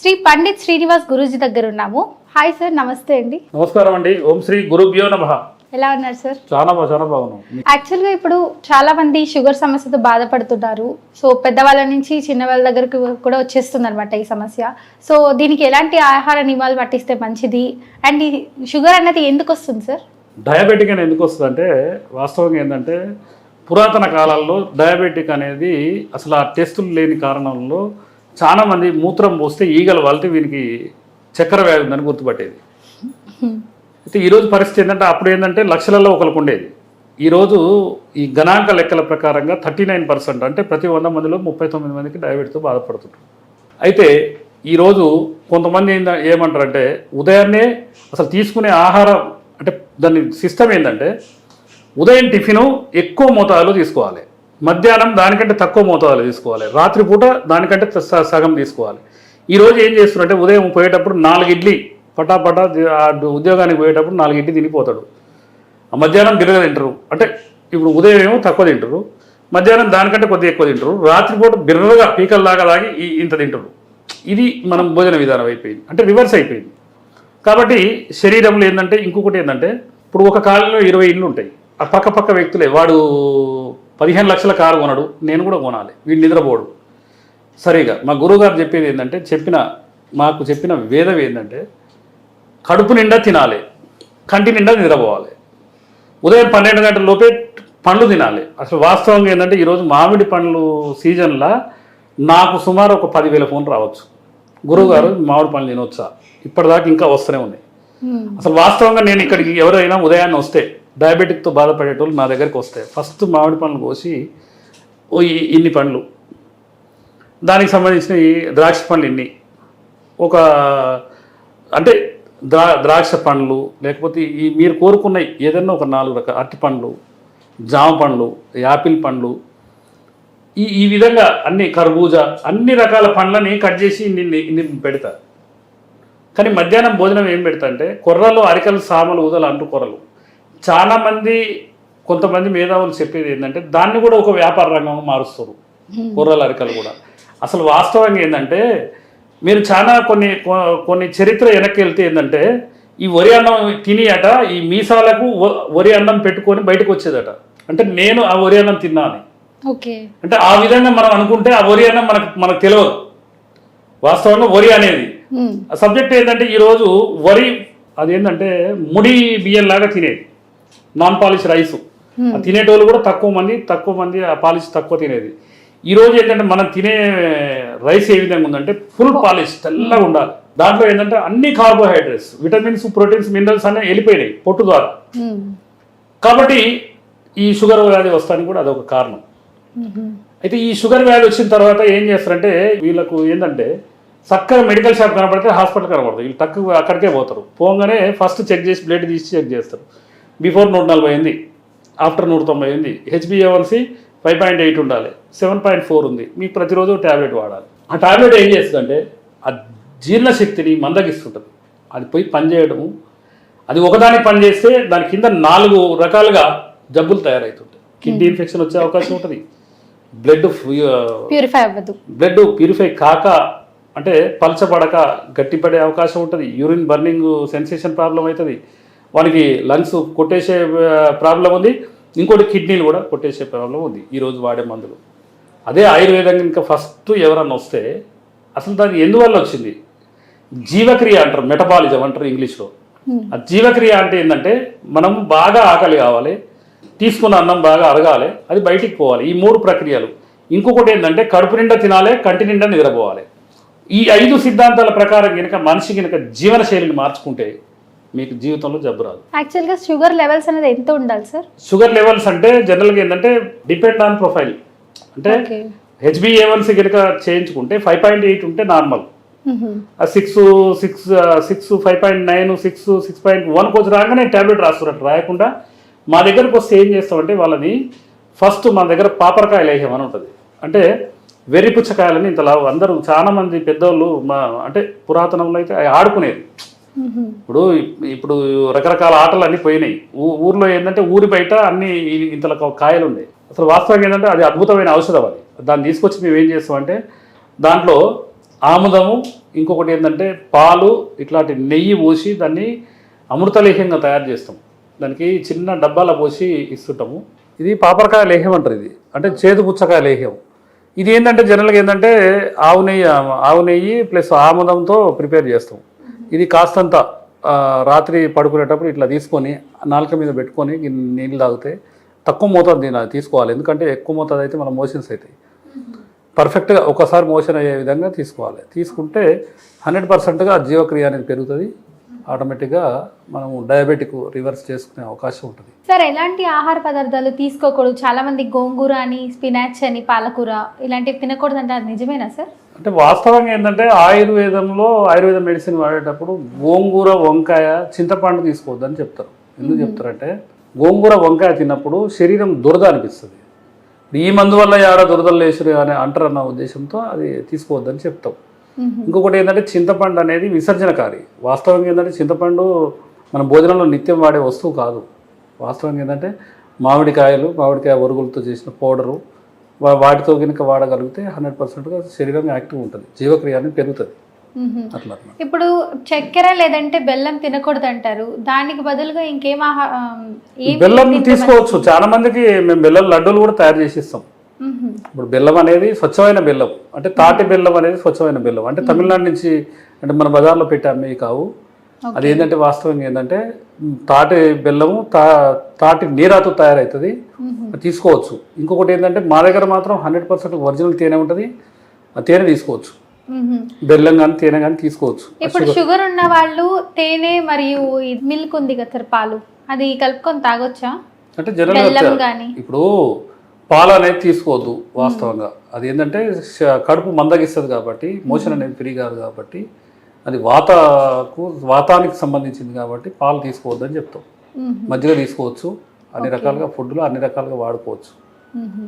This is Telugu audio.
శ్రీ పండిత్ శ్రీనివాస్ గురూజీ దగ్గర ఉన్నాము. హాయ్ సార్ నమస్తే అండి. నమస్కారం అండి. ఓం శ్రీ గురుభ్యో నమ. ఎలా ఉన్నారు సార్ చాలా చాలా బాగున్నాం. యాక్చువల్గా ఇప్పుడు చాలా మంది షుగర్ సమస్యతో బాధపడుతున్నారు. సో పెద్దవాళ్ళ నుంచి చిన్న వాళ్ళ దగ్గరకు కూడా వచ్చేస్తుంది అనమాట ఈ సమస్య. సో దీనికి ఎలాంటి ఆహార నియమాలు పట్టిస్తే మంచిది? అండ్ షుగర్ అన్నది ఎందుకు వస్తుంది సార్ డయాబెటిక్ అని ఎందుకు వస్తుంది అంటే వాస్తవంగా ఏంటంటే పురాతన కాలాల్లో డయాబెటిక్ అనేది అసలు ఆ టెస్టులు లేని కారణంలో చాలా మంది మూత్రం పోస్తే ఈగలు వాళ్ళతో వీనికి చక్కెర వ్యాధి ఉందని గుర్తుపట్టేది. అయితే ఈరోజు పరిస్థితి ఏంటంటే అప్పుడు ఏంటంటే లక్షలలో ఒకరికి ఉండేది. ఈరోజు ఈ గణాంక లెక్కల ప్రకారంగా థర్టీ నైన్ పర్సెంట్ అంటే ప్రతి వంద మందిలో ముప్పై తొమ్మిది మందికి డయాబెటీస్తో బాధపడుతుంటారు అయితే ఈరోజు కొంతమంది ఏంద ఏమంటారంటే ఉదయాన్నే అసలు తీసుకునే ఆహారం అంటే దాని సిస్టమ్ ఏంటంటే ఉదయం టిఫిను ఎక్కువ మోతాదులో తీసుకోవాలి. మధ్యాహ్నం దానికంటే తక్కువ మోతాదులో తీసుకోవాలి. రాత్రిపూట దానికంటే సగం తీసుకోవాలి. ఈరోజు ఏం చేస్తున్నారంటే ఉదయం పోయేటప్పుడు నాలుగు ఇడ్లీ పటాపటా ఉద్యోగానికి పోయేటప్పుడు నాలుగు ఇడ్లీ తినిపోతాడు. ఆ మధ్యాహ్నం బిరగ తింటారు. అంటే ఇప్పుడు ఉదయం ఏమో తక్కువ తింటారు. మధ్యాహ్నం దానికంటే కొద్దిగా ఎక్కువ తింటారు. రాత్రిపూట బిర్రగా పీకల్లాగా తాగి ఇంత తింటారు. ఇది మనం భోజన విధానం అయిపోయింది. అంటే రివర్స్ అయిపోయింది. కాబట్టి శరీరంలో ఏంటంటే ఇంకొకటి ఏంటంటే ఇప్పుడు ఒక కాలంలో ఇరవై ఇళ్ళు ఉంటాయి. ఆ పక్క పక్క వ్యక్తులే వాడు పదిహేను లక్షల కారు కొనడు నేను కూడా కొనాలి. వీడు నిద్రపోడు. సరిగా మా గురువుగారు చెప్పేది ఏంటంటే చెప్పిన మాకు చెప్పిన వేదం ఏంటంటే కడుపు నిండా తినాలి కంటి నిండా నిద్రపోవాలి. ఉదయం పన్నెండు గంటల లోపే పండ్లు తినాలి. అసలు వాస్తవంగా ఏంటంటే ఈరోజు మామిడి పండ్లు సీజన్లో నాకు సుమారు ఒక పదివేల ఫోన్ రావచ్చు. గురువుగారు మామిడి పండ్లు తినొచ్చా? ఇప్పటిదాకా ఇంకా వస్తూనే ఉన్నాయి. అసలు వాస్తవంగా నేను ఇక్కడికి ఎవరైనా ఉదయాన్నే వస్తే డయాబెటిక్తో బాధపడేటోళ్ళు నా దగ్గరికి వస్తాయి. ఫస్ట్ మామిడి పండ్లు కోసి ఓ ఇన్ని పండ్లు. దానికి సంబంధించిన ద్రాక్ష పండ్లు ఇన్ని. ఒక అంటే ద్రా ద్రాక్ష పండ్లు లేకపోతే ఈ మీరు కోరుకున్న ఏదైనా ఒక నాలుగు రకాల అరటి పండ్లు జామ పండ్లు యాపిల్ పండ్లు. ఈ ఈ విధంగా అన్ని కర్బూజా అన్ని రకాల పండ్లని కట్ చేసి ఇన్ని ఇన్ని పెడతా కానీ మధ్యాహ్నం భోజనం ఏం పెడతా అంటే కొర్రలు అరికలు సామలు ఊదలు అంటూ కొర్రలు. చాలామంది కొంతమంది మేధావులు చెప్పేది ఏంటంటే దాన్ని కూడా ఒక వ్యాపార రంగంగా మారుస్తారు. కొర్రలు అరికలు కూడా. అసలు వాస్తవంగా ఏంటంటే మీరు చాలా కొన్ని కొన్ని చరిత్ర వెనక్కి వెళ్తే ఏంటంటే ఈ వరి అన్నం తిని అట ఈ మీసాలకు వరి అన్నం పెట్టుకొని బయటకు వచ్చేదట. అంటే నేను ఆ వరి అన్నం తిన్నాను ఓకే. అంటే ఆ విధంగా మనం అనుకుంటే ఆ వరి అన్నం మనకు మనకు తెలియదు. వాస్తవంగా వరి అనేది. సబ్జెక్ట్ ఏంటంటే ఈరోజు వరి అదేంటంటే ముడి బియ్యం లాగా తినేది. నాన్ పాలిష్ రైస్ తినేటోళ్ళు కూడా తక్కువ మంది తక్కువ మంది ఆ పాలిష్ తక్కువ తినేది. ఈ రోజు ఏంటంటే మనం తినే రైస్ ఏ విధంగా ఉందంటే ఫుల్ పాలిష్ తెల్లగా ఉండాలి. దాంట్లో ఏంటంటే అన్ని కార్బోహైడ్రేట్స్ విటమిన్స్ ప్రోటీన్స్ మినరల్స్ అన్నీ వెళ్ళిపోయినాయి పొట్టు ద్వారా. కాబట్టి ఈ షుగర్ వ్యాధి వస్తానికి కూడా అదొక కారణం. అయితే ఈ షుగర్ వ్యాధి వచ్చిన తర్వాత ఏం చేస్తారంటే వీళ్ళకు ఏంటంటే చక్కగా మెడికల్ షాప్ కనపడితే హాస్పిటల్ కనపడతారు. వీళ్ళు తక్కువ అక్కడికే పోతారు. పోగానే ఫస్ట్ చెక్ చేసి బ్లడ్ తీసి చెక్ చేస్తారు. బిఫోర్ నూట నలభై ఉంది ఆఫ్టర్ నూట తొంభై ఉంది హెచ్బిఏవన్సి ఫైవ్ పాయింట్ ఎయిట్ ఉండాలి సెవెన్ పాయింట్ ఫోర్ ఉంది. మీకు ప్రతిరోజు ట్యాబ్లెట్ వాడాలి. ఆ ట్యాబ్లెట్ ఏం చేస్తుందంటే ఆ జీర్ణశక్తిని మందగిస్తుంటుంది. అది పోయి పనిచేయడము అది ఒకదానికి పని చేస్తే దాని కింద నాలుగు రకాలుగా జబ్బులు తయారవుతుంటాయి. కిడ్నీ ఇన్ఫెక్షన్ వచ్చే అవకాశం ఉంటుంది. బ్లడ్ ప్యూరిఫై అవ్వదు. బ్లడ్ ప్యూరిఫై కాక అంటే పలచబడక గట్టిపడే అవకాశం ఉంటుంది. యూరిన్ బర్నింగ్ సెన్సేషన్ ప్రాబ్లం అవుతుంది. వానికి లంగ్స్ కొట్టేసే ప్రాబ్లం ఉంది. ఇంకోటి కిడ్నీలు కూడా కొట్టేసే ప్రాబ్లం ఉంది. ఈరోజు వాడే మందులు. అదే ఆయుర్వేదం ఇంకా ఫస్ట్ ఎవరన్నా వస్తే అసలు దాని ఎందువల్ల వచ్చింది? జీవక్రియ అంటారు మెటబాలిజం అంటారు ఇంగ్లీష్లో. ఆ జీవక్రియ అంటే ఏంటంటే మనం బాగా ఆకలి కావాలి తీసుకున్న అన్నం బాగా అరగాలి అది బయటికి పోవాలి. ఈ మూడు ప్రక్రియలు. ఇంకొకటి ఏంటంటే కడుపు నిండా తినాలి కంటి నిండా నిద్రపోవాలి. ఈ ఐదు సిద్ధాంతాల ప్రకారం కనుక మనిషి కనుక జీవన శైలిని మార్చుకుంటే మీకు జీవితంలో జబ్బు రాదు. యాక్చువల్గా షుగర్ లెవెల్స్ అనేది ఎంత ఉండాలి సార్ షుగర్ లెవెల్స్ అంటే జనరల్గా ఏంటంటే డిపెండ్ ఆన్ ప్రొఫైల్ అంటే హెచ్బిఏవన్సీ కనుక చేయించుకుంటే ఫైవ్ పాయింట్ ఎయిట్ ఉంటే normal six six six five point nine six six point one కొంచెం రాగానే ట్యాబ్లెట్ రాస్తున్నట్టు. రాయకుండా మా దగ్గరకు వస్తే ఏం చేస్తామంటే వాళ్ళని ఫస్ట్ మన దగ్గర పాపరకాయ లేహ్యం అని ఉంటుంది. అంటే వెర్రి పుచ్చకాయలని ఇంత లావు అందరూ చాలా మంది పెద్దోళ్ళు మా అంటే పురాతనంలో అయితే ఆడుకునేది. ఇప్పుడు ఇప్పుడు రకరకాల ఆటలు అన్నీ పోయినాయి ఊర్లో ఏంటంటే ఊరి బయట అన్ని ఇంతలో ఇంతల కాయలు ఉన్నాయి. అసలు వాస్తవంగా ఏంటంటే అది అద్భుతమైన ఔషధం అది. దాన్ని తీసుకొచ్చి మేము ఏం చేస్తామంటే దాంట్లో ఆముదము ఇంకొకటి ఏంటంటే పాలు ఇట్లాంటి నెయ్యి పోసి దాన్ని అమృతలేహ్యంగా తయారు చేస్తాం. దానికి చిన్న డబ్బాలో పోసి ఇస్తుంటాము. ఇది పాపరకాయ లేహ్యం అంటారు ఇది. అంటే చేదు పుచ్చకాయ లేహ్యం. ఇది ఏంటంటే జనరల్గా ఏంటంటే ఆవు నెయ్యి ఆవు నెయ్యి ప్లస్ ఆముదంతో ప్రిపేర్ చేస్తాం. ఇది కాస్తంత రాత్రి పడుకునేటప్పుడు ఇట్లా తీసుకొని నాలుక మీద పెట్టుకొని నీళ్ళు తాగితే తక్కువ మోతాదు దీని తీసుకోవాలి. ఎందుకంటే ఎక్కువ మోతాదు అయితే మన మోషన్స్ అవుతాయి. పర్ఫెక్ట్గా ఒకసారి మోషన్ అయ్యే విధంగా తీసుకోవాలి. తీసుకుంటే హండ్రెడ్ పర్సెంట్గా జీవక్రియ అనేది పెరుగుతుంది. ఆటోమేటిక్గా మనము డయాబెటిక్ రివర్స్ చేసుకునే అవకాశం ఉంటుంది. సార్ ఎలాంటి ఆహార పదార్థాలు తీసుకోకూడదు? చాలామంది గోంగూర అని స్పినాచ్ అని పాలకూర ఇలాంటివి తినకూడదంటే అది నిజమేనా సార్? అంటే వాస్తవంగా ఏంటంటే ఆయుర్వేదంలో ఆయుర్వేద మెడిసిన్ వాడేటప్పుడు గోంగూర వంకాయ చింతపండు తీసుకోవద్దని చెప్తారు. ఎందుకు చెప్తారంటే గోంగూర వంకాయ తిన్నప్పుడు శరీరం దురద అనిపిస్తుంది. ఈ మందు వల్ల ఆడ దురదలు లేచురు అని అంటారన్న ఉద్దేశంతో అది తీసుకోవద్దని చెప్తాం. ఇంకొకటి ఏంటంటే చింతపండు అనేది విసర్జనకారి. వాస్తవంగా ఏంటంటే చింతపండు మన భోజనంలో నిత్యం వాడే వస్తువు కాదు. వాస్తవంగా ఏంటంటే మామిడికాయలు మామిడికాయ ఒరుగులతో చేసిన పౌడరు వాటితో కనుక వాడగలిగితే హండ్రెడ్ పర్సెంట్గా శరీరం యాక్టివ్ ఉంటుంది. జీవక్రియ అనేది పెరుగుతుంది. అట్లా ఇప్పుడు చక్కెర లేదంటే బెల్లం తినకూడదు అంటారు దానికి బదులుగా ఇంకేం బెల్లం తీసుకోవచ్చు. చాలా మందికి మేము బెల్లం లడ్డూలు కూడా తయారు చేసి ఇస్తాం. ఇప్పుడు బెల్లం అనేది స్వచ్ఛమైన బెల్లం. అంటే తాటి బెల్లం అనేది స్వచ్ఛమైన బెల్లం. అంటే తమిళనాడు నుంచి అంటే మన బజార్లో పెట్టి అమ్మేవి కావు. అది ఏంటంటే వాస్తవంగా ఏంటంటే తాటి బెల్లము తా తాటి నీరాతో తయారవుతుంది తీసుకోవచ్చు. ఇంకొకటి ఏంటంటే మా దగ్గర మాత్రం హండ్రెడ్ పర్సెంట్ ఒరిజినల్ తేనె ఉంటుంది. ఆ తేనె తీసుకోవచ్చు. బెల్లం కానీ తేనె కానీ తీసుకోవచ్చు. ఇప్పుడు షుగర్ ఉన్న వాళ్ళు తేనె మరియు మిల్క్ ఉంది కదా సార్ పాలు. అది కలుపుకొని తాగొచ్చా? అంటే కానీ ఇప్పుడు పాలు అనేది తీసుకోవద్దు వాస్తవంగా. అది ఏంటంటే కడుపు మందగిస్తుంది కాబట్టి మోషన్ అనేది ఫ్రీ కాదు కాబట్టి అది వాతకు వాతానికి సంబంధించింది కాబట్టి పాలు తీసుకోవద్దని చెప్తాం. మజ్జిగ తీసుకోవచ్చు. అన్ని రకాలుగా ఫుడ్లో అన్ని రకాలుగా వాడుకోవచ్చు.